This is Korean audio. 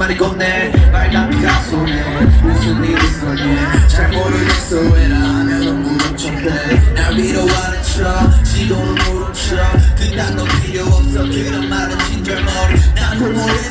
주말이 걷네. 빨간 피가 쏘네. 무슨 일이 있었네. 잘 모르겠어 왜라 하면 무릎 쳤대. 날 위로하는 척 지도는 모른 척 그딴 거 필요 없어 그런 말은 친절머리 난